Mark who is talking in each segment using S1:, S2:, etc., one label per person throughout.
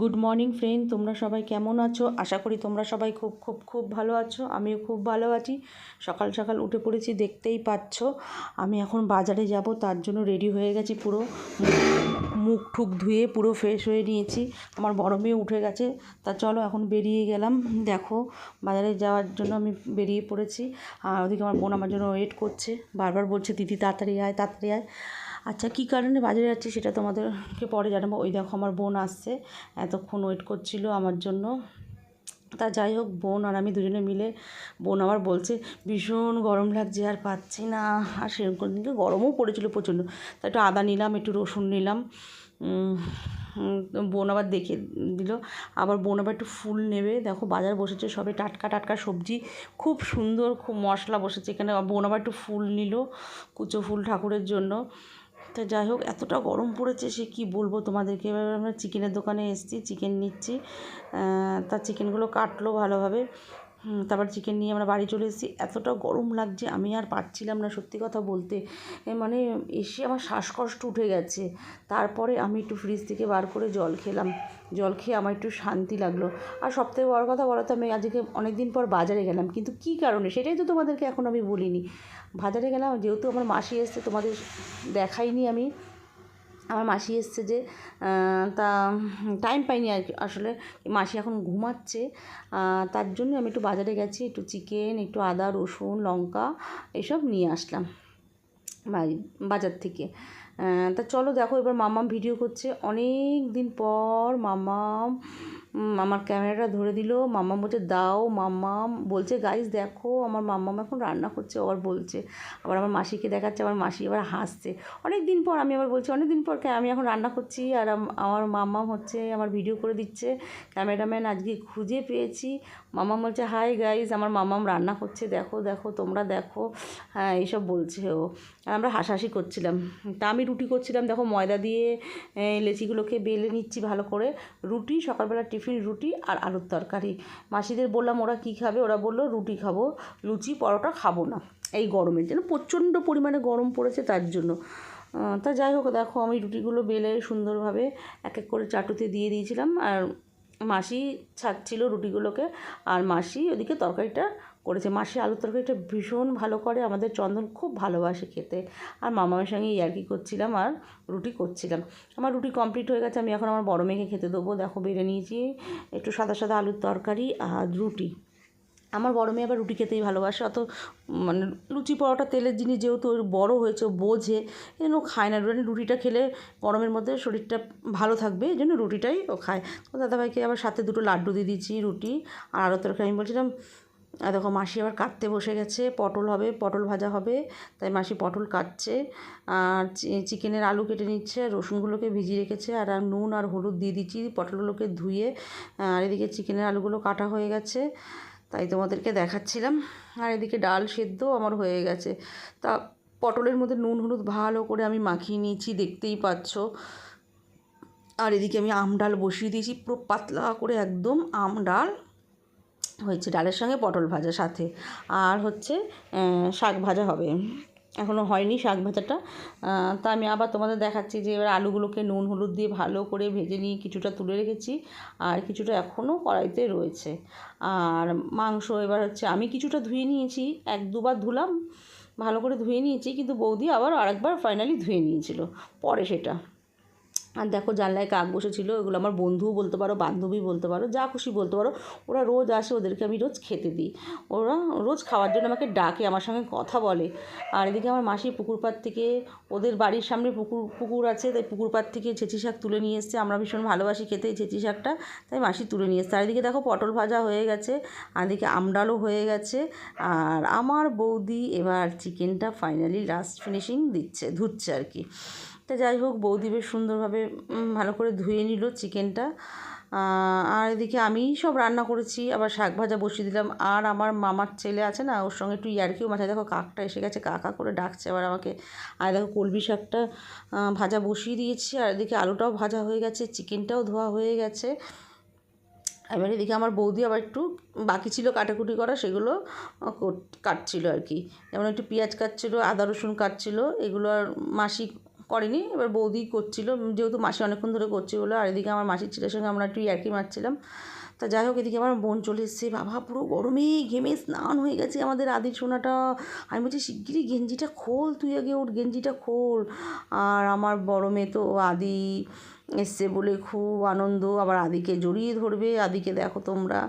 S1: Good morning friend তোমরা সবাই কেমন আছো? আশা করি তোমরা সবাই খুব খুব খুব ভালো আছো। আমিও খুব ভালো আছি। সকাল সকাল উঠে পড়েছি, দেখতেই পাচ্ছ। আমি এখন বাজারে যাব, তার জন্য রেডি হয়ে গেছি পুরো। মুখ ঠুক ধুয়ে পুরো ফ্রেশ হয়ে নিয়েছি। আমার বড় মেয়ে উঠে গেছে। তা চলো এখন বেরিয়ে গেলাম। দেখো, বাজারে যাওয়ার জন্য আমি বেরিয়ে পড়েছি। আর ওদিকে আমার বোন আমার জন্য ওয়েট করছে। বারবার বলছে, দিদি, তাড়াতাড়ি আয় তাড়াতাড়ি আয়। আচ্ছা কী কারণে বাজারে যাচ্ছি সেটা তোমাদেরকে পরে জানাব। ওই দেখো আমার বোন আসছে, এতক্ষণ ওয়েট করছিল আমার জন্য। তা যাই হোক, বোন আর আমি দুজনে মিলে, বোন আবার বলছে, ভীষণ গরম লাগছে, আর পাচ্ছি না। আর সেরকম দিনকে গরমও পড়েছিল প্রচণ্ড। তা একটু আদা নিলাম, একটু রসুন নিলাম বোন আবার দেখে দিল। আবার বোন আবার একটু ফুল নেবে। দেখো বাজার বসেছে সবে টাটকা টাটকা সবজি, খুব সুন্দর, খুব মশলা বসেছে। এখানে বোন আবার একটু ফুল নিল, কুচো ফুল ঠাকুরের জন্য। তা যাই হোক, এতটা গরম পড়েছে সে কি বলব তোমাদেরকে? এবার আমরা চিকেনের দোকানে এসেছি চিকেন নিচ্ছি। তা চিকেনগুলো কাটলো ভালোভাবে। তারপর চিকেন নিয়ে আমরা বাড়ি চলে এসেছি। এতটা গরম লাগছে, আমি আর পারছিলাম না সত্যি কথা বলতে। মানে এসে আমার শ্বাসকষ্ট উঠে গেছে। তারপরে আমি একটু ফ্রিজ থেকে বার করে জল খেলাম। জল খেয়ে আমার একটু শান্তি লাগল। আর সবথেকে বড় কথা বলো তো, আমি আজকে অনেক দিন পর বাজারে গেলাম। কিন্তু কী কারণে? সেটাই তো তোমাদেরকে এখন আমি বলিনি। বাজারে গেলাম, যেহেতু আমার মাসি এসছে, তোমাদের দেখাইনি আমি। আমার মাসি এসছে যে তা টাইম পাইনি আর আসলে মাসি এখন ঘুমাচ্ছে তার জন্য আমি একটু বাজারে গেছি একটু চিকেন একটু আদা রসুন লঙ্কা এসব নিয়ে আসলাম বাড়ি বাজার থেকে। তা চলো দেখো এবার মামাম ভিডিও করছে। অনেক দিন পর মাম্মাম উম, আমার ক্যামেরাটা ধরে দিল, মাম্মা বলছে, দাও মাম্মাম বলছে গাইজ দেখো, আমার মাম্মাম এখন রান্না করছে। আবার বলছে, আবার আমার মাসিকে দেখাচ্ছে আমার মাসি আবার হাসছে। অনেক দিন পর আমি আবার বলছি অনেক দিন পর আমি এখন রান্না করছি। আর আম- আমার মাম্মাম হচ্ছে, আমার ভিডিও করে দিচ্ছে। ক্যামেরাম্যান আজকে খুঁজে পেয়েছি। মাম্মাম বলছে, হাই গাইজ আমার মাম্মাম রান্না করছে, দেখো দেখো, তোমরা দেখো। হ্যাঁ এইসব বলছে ও। আর আমরা হাসাহাসি করছিলাম। তা আমি রুটি করছিলাম, দেখো, ময়দা দিয়ে লেচিগুলোকে বেলে নিচ্ছি ভালো করে। রুটি সকালবেলা টিফিন রুটি আর আলুর তরকারি। মাসিদের বললাম, ওরা কি খাবে? ওরা বলল, রুটি খাব, লুচি, পরোটা খাব না। এই গরমের জন্য, প্রচণ্ড পরিমাণে গরম পড়েছে তার জন্য। তা যাই হোক, দেখো, আমি রুটিগুলো বেলে সুন্দরভাবে এক এক করে চাটুতে দিয়ে দিয়েছিলাম। আর মাসি ছাড়ছিল রুটিগুলোকে, আর মাসি ওদিকে তরকারিটা করেছে। মাসি আলুর তরকারিটা ভীষণ ভালো করে আমাদের চন্দন খুব ভালোবাসে খেতে। আর মামার সঙ্গে ইয়ার্কি করছিলাম আর রুটি করছিলাম। আমার রুটি কমপ্লিট হয়ে গেছে, আমি এখন আমার বড় মেয়েকে খেতে দেবো। দেখো, বেড়ে নিয়েছি একটু সাদা সাদা আলুর তরকারি আর রুটি। আমার বড় মেয়ে আবার রুটি খেতেই ভালোবাসে, অত মানে লুচি পরোটা, তেলের জিনিস যেহেতু বড় হয়েছে বোঝে এই জন্য খায় না। মানে রুটিটা খেলে গরমের মধ্যে শরীরটা ভালো থাকবে এই জন্য রুটিটাই ও খায়। তো দাদাভাইকে আবার সাথে দুটো লাড্ডু দিয়ে দিয়েছি রুটি আর আলুর তরকারি। আমি বলছিলাম আর দেখো মাসি আবার কাটতে বসে গেছে, পটল হবে, পটল ভাজা হবে, তাই মাসি পটল কাটছে। আর চিকেনের আলু কেটে নিচ্ছে, রসুনগুলোকে ভিজিয়ে রেখেছে, আর আর নুন আর হলুদ দিয়ে দিচ্ছি, পটলগুলোকে ধুয়ে। আর এদিকে চিকেনের আলুগুলো কাটা হয়ে গেছে, তাই তোমাদেরকে দেখাচ্ছিলাম। আর এদিকে ডাল সেদ্ধ আমার হয়ে গেছে। তা পটলের মধ্যে নুন হলুদ ভালো করে আমি মাখিয়ে নিয়েছি, দেখতেই পাচ্ছ। আর এদিকে আমি আম ডাল বসিয়ে দিয়েছি, পুরো পাতলা করে একদম আম ডাল। হয়েছে, ডালের সঙ্গে পটল ভাজা সাথে। আর হচ্ছে শাক ভাজা হবে। এখনও হয়নি শাক ভাজাটা। তা আমি আবার তোমাদের দেখাচ্ছি যে এবার আলুগুলোকে নুন, হলুদ দিয়ে ভালো করে ভেজে নিয়ে কিছুটা তুলে রেখেছি। আর কিছুটা এখনও কড়াইতে রয়েছে। আর মাংস এবার হচ্ছে, আমি কিছুটা ধুয়ে নিয়েছি। এক দুবার ধুলাম, ভালো করে ধুয়ে নিয়েছি। কিন্তু বৌদি আবার আরেকবার ফাইনালি ধুয়ে নিয়েছিল, পরে সেটা। আর দেখো জানলায় কাক বসেছিল, এগুলো আমার বন্ধুও বলতে পারো, বান্ধবী বলতে পারো, যা খুশি বলতে পারো, ওরা রোজ আসে, ওদেরকে আমি রোজ খেতে দিই। ওরা রোজ খাওয়ার জন্য আমাকে ডাকে, আমার সঙ্গে কথা বলে। আর এদিকে আমার মাসি পুকুর পাড় থেকে, ওদের বাড়ির সামনে পুকুর পুকুর আছে, তাই পুকুর পাড় থেকে ছেঁচি শাক তুলে নিয়ে এসছে। আমরা ভীষণ ভালোবাসি খেতে এই ছেঁচি শাকটা, তাই মাসি তুলে নিয়ে এসছে। আর এদিকে দেখো পটল ভাজা হয়ে গেছে, আর এদিকে আমডালও হয়ে গেছে। আর আমার বৌদি এবার চিকেনটা ফাইনালি লাস্ট ফিনিশিং দিচ্ছে, ধুচ্ছে আর কি। তা যাই হোক, বৌদি বেশ সুন্দরভাবে ভালো করে ধুয়ে নিল চিকেনটা। আর এদিকে আমিই সব রান্না করেছি, আবার শাক ভাজা বসিয়ে দিলাম। আর আমার মামার ছেলে আছে না, ওর সঙ্গে একটু ইয়ার্কিও মাথায় দেখো কাকটা এসে গেছে, কাকা করে ডাকছে। আবার আমাকে, আর দেখো কলমি শাকটা ভাজা বসিয়ে দিয়েছি। আর এদিকে আলুটাও ভাজা হয়ে গেছে, চিকেনটাও ধোয়া হয়ে গেছে। এবার এদিকে আমার বৌদি আবার একটু বাকি ছিল কাটাকুটি করা, সেগুলো কাটছিল আর কি। যেমন একটু পেঁয়াজ কাটছিল, আদা রসুন কাটছিল, এগুলো আর মাসি করেনি, এবার বৌদি করছিল যেহেতু মাসি অনেকক্ষণ ধরে করছে বলে, আর এদিকে আমার মাসির ছেলের সঙ্গে আমরা একটু ইয়ার্কি মারছিলাম। তা যাই হোক, এদিকে আমার বোন চলে এসছে, বাবা পুরো গরমে ঘেমে স্নান হয়ে গেছে আমাদের আদি সোনাটা। আমি বলছি, শিগগিরই গেঞ্জিটা খোল, তুই আগে ওর গেঞ্জিটা খোল। আর আমার বড় মেয়ে তো আদি এসছে বলে খুব আনন্দ, আবার আদিকে জড়িয়ে ধরবে, আদিকে দেখো তোমরা।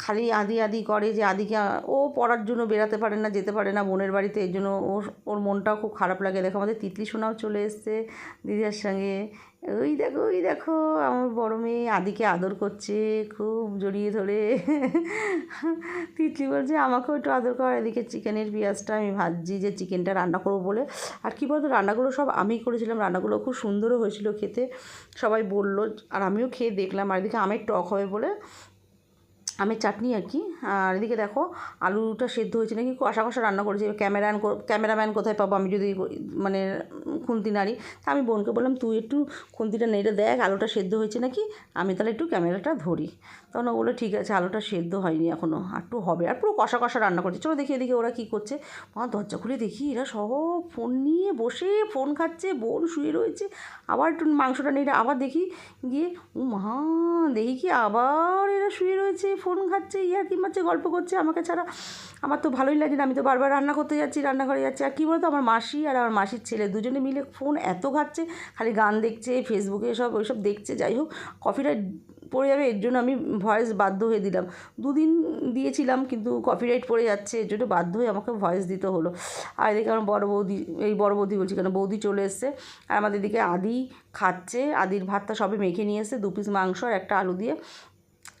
S1: খালি আদি আদি করে যে আদিকে ও পড়ার জন্য বেরাতে পারে না, যেতে পারে না বোনের বাড়িতে এই জন্য ওর ওর মনটাও খুব খারাপ লাগে। দেখো আমাদের তিতলি সোনাও চলে এসছে দিদির সঙ্গে। ওই দেখো ওই দেখো, আমার বড় মেয়ে আদিকে আদর করছে খুব জড়িয়ে ধরে। তিতলি বলছে, আমাকেও একটু আদর কর, এদিকে চিকেনের পেঁয়াজটা আমি ভাজছি, যে চিকেনটা রান্না করব বলে। আর কী বলতো, রান্নাগুলো সব আমিই করেছিলাম, রান্নাগুলো খুব সুন্দরও হয়েছিল খেতে। সবাই বলল, আর আমিও খেয়ে দেখলাম, আর এদিকে আমের টক হবে বলে আমের চাটনি আর কি। আর এদিকে দেখো, আলুটা সেদ্ধ হয়েছে নাকি? কষা কষা রান্না করেছি। ক্যামেরাম্যান ক্যামেরাম্যান কোথায় পাবো? আমি যদি মানে খুন্তি নাড়ি, তা আমি বোনকে বললাম, তুই একটু খুন্তিটা নেড়ে দেখ, আলুটা সেদ্ধ হয়েছে নাকি? আমি তাহলে একটু ক্যামেরাটা ধরি। তখন ও বলল, ঠিক আছে, আলুটা সেদ্ধ হয়নি এখনও একটু হবে। আর পুরো কষা কষা রান্না করছে। চলো দেখি এদিকে ওরা কী করছে। মা, দরজা খুলে দেখি, এরা সব ফোন নিয়ে বসে, ফোন খাচ্ছে, বোন শুয়ে রয়েছে। আবার একটু মাংসটা নেড়ে, আবার দেখি গিয়ে মা দেখি কি আবার এরা শুয়ে রয়েছে ফোন খাচ্ছে ইয়ার কি মারছে, গল্প করছে, আমাকে ছাড়া। আমার তো ভালোই লাগে না, আমি তো বারবার রান্না করতে যাচ্ছি, রান্নাঘরে যাচ্ছি। আর কী বলতো, আমার মাসি আর আমার মাসির ছেলে দুজনে মিলে ফোন এত ঘাটছে, খালি গান দেখছে, ফেসবুকে সব, ওইসব দেখছে। যাই হোক, কফিটা পড়ে যাবে, এর জন্য আমি ভয়েস বাধ্য হয়ে দিলাম। দুদিন দিয়েছিলাম, কিন্তু কপিরাইট পড়ে যাচ্ছে, এর জন্য বাধ্য হয়ে আমাকে ভয়েস দিতে হলো। আর এদিকে আমার বড় বৌদি, এই বড় বৌদি বলছি কেন, বৌদি চলে এসছে। আর আমাদের এদিকে আদি খাচ্ছে, আদির ভাতটা সবে মেখে নিয়ে এসছে, দু পিস মাংস আর একটা আলু দিয়ে।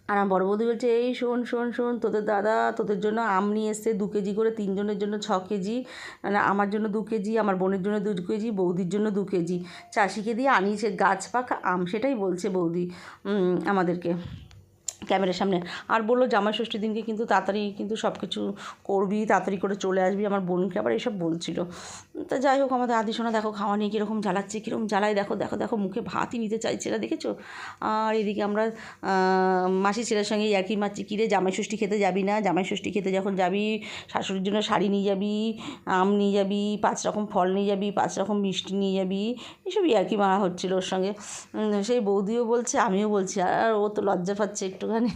S1: আর আমার বড় বৌদি বলছে, এই শোন শোন শোন, তোদের দাদা তোদের জন্য আম নিয়ে এসছে দু কেজি করে, তিনজনের জন্য ছ কেজি মানে আমার জন্য দু কেজি, আমার বোনের জন্য দু কেজি, বৌদির জন্য দু কেজি। চাষিকে দিয়ে আনিয়েছে গাছ পাকা আম, সেটাই বলছে বৌদি আমাদেরকে। ক্যামেরার সামনে। আর বলল জামাই ষষ্ঠীর দিনকে কিন্তু তাড়াতাড়ি কিন্তু সব কিছু করবি, তাড়াতাড়ি করে চলে আসবি। আমার বোনকে আবার এসব বলছিল। তা যাই হোক, আমাদের আদি সোনা দেখো, খাওয়া নিয়ে কীরকম জ্বালাচ্ছে, কীরকম জ্বালায়। দেখো দেখো দেখো, মুখে ভাতই নিতে চাইছে না, দেখেছ? আর এদিকে আমরা মাসি ছেলের সঙ্গে ইয়ার্কি মারছি কিরে জামাই ষষ্ঠী খেতে যাবি না? জামাই ষষ্ঠী খেতে যখন যাবি, শাশুড়ির জন্য শাড়ি নিয়ে যাবি, আম নিয়ে যাবি, পাঁচ রকম ফল নিয়ে যাবি, পাঁচ রকম মিষ্টি নিয়ে যাবি, এসব ইয়ার্কি মারা হচ্ছিল ওর সঙ্গে। সেই বৌদিও বলছে, আমিও বলছি, আর ও তো লজ্জা পাচ্ছে একটু ওখানে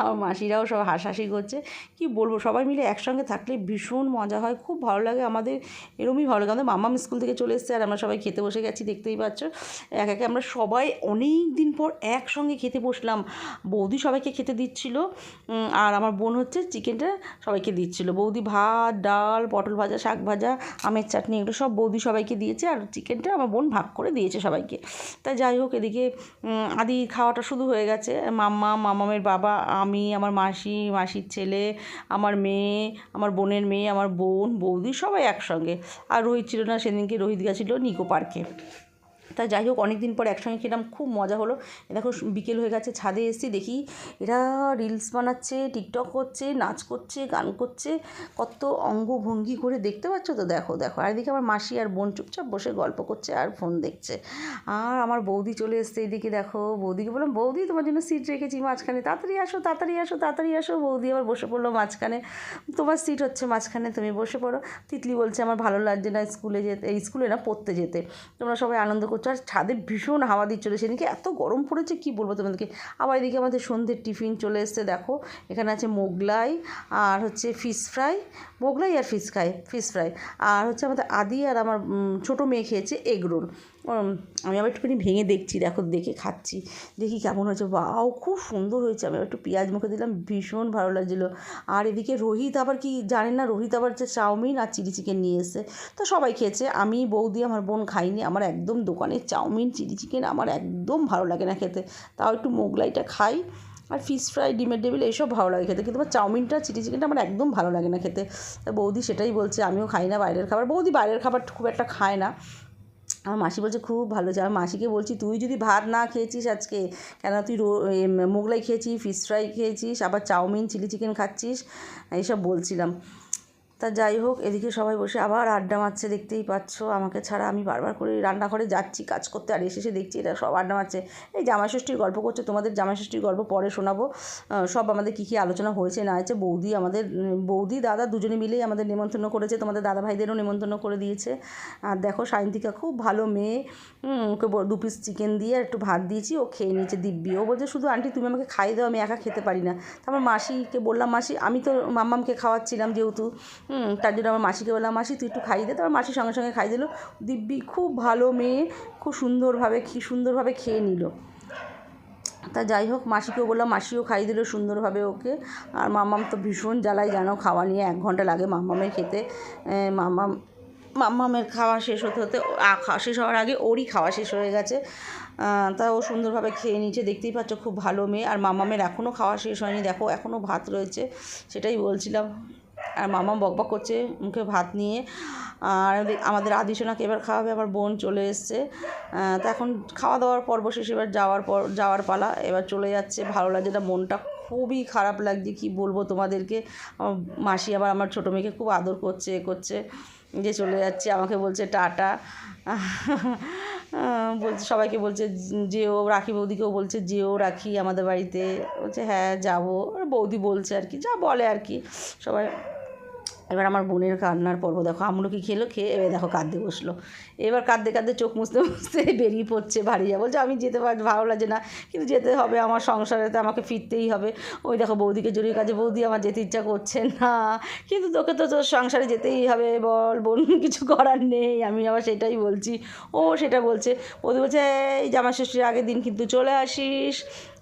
S1: আমার মাসিরাও সব হাসাহাসি করছে। কি বলব, সবাই মিলে একসঙ্গে থাকলে ভীষণ মজা হয়, খুব ভালো লাগে আমাদের, এরমই ভালো লাগে। আমাদের মামাম স্কুল থেকে চলে এসছে আর আমরা সবাই খেতে বসে গেছি, দেখতেই পাচ্ছ। এক একে আমরা সবাই অনেক দিন পর একসঙ্গে খেতে বসলাম। বৌদি সবাইকে খেতে দিচ্ছিল আর আমার বোন হচ্ছে চিকেনটা সবাইকে দিচ্ছিল। বৌদি ভাত, ডাল, পটল ভাজা, শাক ভাজা, আমের চাটনি, এগুলো সব বৌদি সবাইকে দিয়েছে আর চিকেনটা আমার বোন ভাগ করে দিয়েছে সবাইকে। তাই যাই হোক, এদিকে আদি খাওয়াটা শুধু হয়ে গেছে। মাম্মা, মামামের বাবা, আমি, আমার মাসি, মাসির ছেলে, আমার মেয়ে, আমার বোনের মেয়ে, আমার বোন, বৌদি সবাই একসঙ্গে। আর রোহিত ছিল না, সেদিনকে রোহিত গেছিল নিকো পার্কে। তা যাই হোক অনেক দিন পর একসঙ্গে খেলাম, খুব মজা হলো। দেখো, বিকেল হয়ে গেছে, ছাদে এসেছি, দেখি এরা রিলস বানাচ্ছে টিকটক করছে, নাচ করছে, গান করছে, কত অঙ্গভঙ্গি করে দেখতে পাচ্ছ তো? দেখো দেখো, আর এদিকে আমার মাসি আর বোন চুপচাপ বসে গল্প করছে আর ফোন দেখছে। আর আমার বৌদি চলে এসছে, এদিকে দেখো, বৌদিকে বললাম, বৌদি, তোমার জন্য সিট রেখেছি মাঝখানে, তাড়াতাড়ি আসো তাড়াতাড়ি আসো তাড়াতাড়ি আসো। বৌদি আবার বসে পড়ল মাঝখানে। তোমার সিট হচ্ছে মাঝখানে, তুমি বসে পড়ো। তিতলি বলছে, আমার ভালো লাগছে না স্কুলে যেতে স্কুলে না, পড়তে যেতে। তোমরা সবাই আনন্দ করছ। আর ছাদে ভীষণ হাওয়া দিচ্ছিল। সেদিনকে এত গরম পড়েছে, কি বলব তোমাদেরকে? আবার এদিকে আমাদের সন্ধ্যের টিফিন চলে এসছে, দেখো। এখানে আছে মোগলাই আর হচ্ছে ফিশ ফ্রাই মোগলাই আর ফিশ ফ্রাই ফিশ ফ্রাই আর হচ্ছে আমাদের আদি আর আমার ছোটো মেয়ে খেয়েছে এগ রোল। আমি আবার একটুখানি ভেঙে দেখছি, দেখো, দেখে খাচ্ছি। দেখি কেমন হয়েছে। বাও খুব সুন্দর হয়েছে। আমি একটু পেঁয়াজ মুখে দিলাম, ভীষণ ভালো লাগছিল। আর এদিকে রোহিত আবার কি জানেন না, রোহিত আবার যে চাউমিন আর চিলি চিকেন নিয়ে এসে তো সবাই খেয়েছে। আমি, বৌদি, আমার বোন খাইনি। আমার একদম দোকানের চাউমিন, চিলি চিকেন আমার একদম ভালো লাগে না খেতে। তাও একটু মোগলাইটা খাই। আর ফিশ ফ্রাই ডিমের ডেবিল এইসব ভালো লাগে খেতে। কিন্তু আমার চাউমিনটা, চিলি চিকেনটা আমার একদম ভালো লাগে না খেতে। তা বৌদি সেটাই বলছে, আমিও খাই না বাইরের খাবার। বৌদি বাইরের খাবার খুব একটা খায় না। আমার মাসি বলছে, খুব ভালো হয়েছে আমার মাসিকে বলছি, তুই যদি ভাত না খেয়েছিস আজকে, কেন তুই রো মোগলাই খেয়েছিস, ফিশ ফ্রাই খেয়েছিস, আবার চাউমিন, চিলি চিকেন খাচ্ছিস? এইসব বলছিলাম। তা যাই হোক, এদিকে সবাই বসে আবার আড্ডা মারছে, দেখতেই পাচ্ছ। আমাকে ছাড়া আমি বারবার করে রান্নাঘরে যাচ্ছি, কাজ করতে, আর এসে এসে দেখছি এটা সব আড্ডা মারছে। এই জামাইষষ্ঠীর গল্প করছে, তোমাদের জামাইষষ্ঠীর গল্প পরে শোনাবো। সব আমাদের কী কী আলোচনা হয়েছে, না হয়েছে, বৌদি আমাদের, বৌদি, দাদা দুজনে মিলেই আমাদের নেমন্তন্ন করেছে, তোমাদের দাদা ভাইদেরও নেমন্তন্ন করে দিয়েছে। আর দেখো, সায়ন্তিকা খুব ভালো মেয়ে। ওকে দু পিস চিকেন দিয়ে একটু ভাত দিয়েছি, ও খেয়ে নিয়েছে দিব্যি। ও বলছে, শুধু আন্টি, তুমি আমাকে খাইয়ে দাও, আমি একা খেতে পারি না। তারপর মাসিকে বললাম, মাসি, আমি তো মাম্মামকে খাওয়াচ্ছিলাম যেহেতু। হুম, তার জন্য আমার মাসিকে বললাম মাসি তুই একটু খাইয়ে দে। তারপর মাসি সঙ্গে সঙ্গে খাইয়ে দিল। দিব্যি খুব ভালো মেয়ে খুব সুন্দরভাবে সুন্দরভাবে খেয়ে নিল। তা যাই হোক মাসিকেও বললাম মাসিও খাইয়ে দিল সুন্দরভাবে ওকে। আর মাম্মাম তো ভীষণ জ্বালায় জানো খাওয়া নিয়ে এক ঘণ্টা লাগে মাম্মামের খেতে। মাম্মাম মাম্মামের খাওয়া শেষ হতে হতে খাওয়া শেষ হওয়ার আগে ওরই খাওয়া শেষ হয়ে গেছে। তা ও সুন্দরভাবে খেয়ে নিয়েছে দেখতেই পাচ্ছ খুব ভালো মেয়ে। আর মাম্মামের এখনও খাওয়া শেষ হয়নি দেখো এখনও ভাত রয়েছে সেটাই বলছিলাম। আর মামা বকবক করছে মুখে ভাত নিয়ে। আর আমাদের আদিসোনাকে এবার খাওয়াবে, আমার বোন চলে এসছে। তা এখন খাওয়া দাওয়ার পর্ব শেষ, এবার যাওয়ার পর, যাওয়ার পালা। এবার চলে যাচ্ছে, ভালো লাগছে না, মনটা খুবই খারাপ লাগছে, কি বলব তোমাদেরকে? মাসি আবার আমার ছোটো মেয়েকে খুব আদর করছে, এ করছে, যে চলে যাচ্ছে, আমাকে বলছে টাটা। বলছে, সবাইকে বলছে, যেও, রাখি বৌদিকেও বলছে, যেও, রাখি আমাদের বাড়িতে। বলছে হ্যাঁ যাব। বৌদি বলছে আর কি, যা বলে আর কি। সবাই এবার আমার বোনের কান্নার পর্ব, দেখো আমলকি খেলো, খেয়ে এবার দেখো কাঁদতে বসল। এবার কাঁদতে কাঁদতে চোখ মুছতে মুছতে বেরিয়ে পড়ছে বাড়ি যাব বলছে, আমি যেতে পার ভালো লাগে না, কিন্তু যেতে হবে, আমার সংসারেতে আমাকে ফিরতেই হবে। ওই দেখো বৌদিকে জড়িয়ে কাজে বৌদি, আমার যেতে ইচ্ছা করছে না, কিন্তু তোকে তো তোর সংসারে যেতেই হবে, বল, বোন, কিছু করার নেই। আমি আবার সেটাই বলছি। ও সেটা বলছে, বৌদি বলছে, এই জামা ষষ্ঠীর আগের দিন কিন্তু চলে আসিস,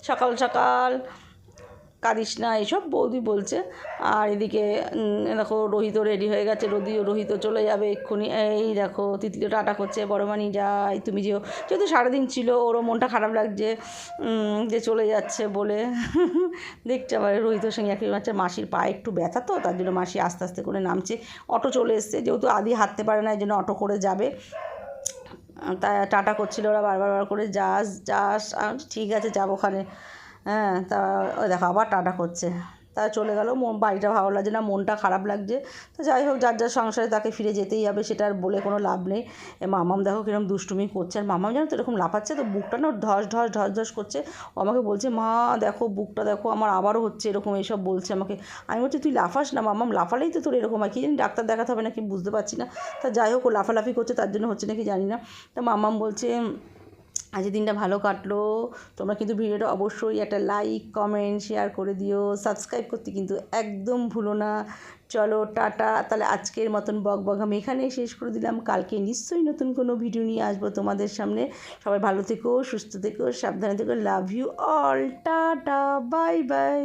S1: সকাল সকাল কাঁদিস না এসব বৌদি বলছে। আর এদিকে দেখো রোহিত রেডি হয়ে গেছে। রোদি রোহিত চলে যাবে এক্ষুনি। এই দেখো তিতলিও টাটা করছে। বড় মানি, যাই, তুমি যেও। যেহেতু সারাদিন ছিল, ওরও মনটা খারাপ লাগছে যে চলে যাচ্ছে বলে। দেখতে আবার রোহিতের সঙ্গে একই হচ্ছে মাসির পায়ে একটু ব্যথা তো, তার জন্য মাসি আস্তে আস্তে করে নামছে। অটো চলে এসছে, যেহেতু আদি হাঁটতে পারে না, এই জন্য অটো করে যাবে। তা টাটা করছিল ওরা, বারবার বার করে, যাস যাস। ঠিক আছে, যাব ওখানে। হ্যাঁ তা ওই দেখো আবার টাটা করছে। তা চলে গেল বাড়িটা ভালো লাগছে না, মনটা খারাপ লাগছে। তো যাই হোক, যার যার সংসারে তাকে ফিরে যেতেই হবে, সেটা আর বলে কোনো লাভ নেই। মামাম দেখো কীরকম দুষ্টুমি করছে, আর মামাম জানো তো এরকম লাফাচ্ছে, তো বুকটা না ধস ধস ধস ধস করছে। ও আমাকে বলছে, মা, দেখো বুকটা দেখো, আমার আবারও হচ্ছে এরকম এইসব বলছে আমাকে। আমি বলছি, তুই লাফাস না মামাম, লাফালেই তো তোর এরকম আর কি জানি ডাক্তার দেখাতে হবে নাকি, বুঝতে পারছি না। তা যাই হোক, ও লাফালাফি করছে, তার জন্য হচ্ছে নাকি জানি না। তা মামাম বলছে আজকের দিনটা ভালো কাটলো। তোমরা কিন্তু ভিডিওটা অবশ্যই একটা লাইক কমেন্ট শেয়ার করে দিও। সাবস্ক্রাইব করতে কিন্তু একদম ভুলো না। চলো, টাটা। তাহলে আজকের মতন বক বক আমি এখানেই শেষ করে দিলাম। কালকে নিশ্চয়ই নতুন কোনো ভিডিও নিয়ে আসব তোমাদের সামনে। সবাই ভালো থেকো, সুস্থ থেকো, সাবধানে থেকো। Love you all tata. Bye bye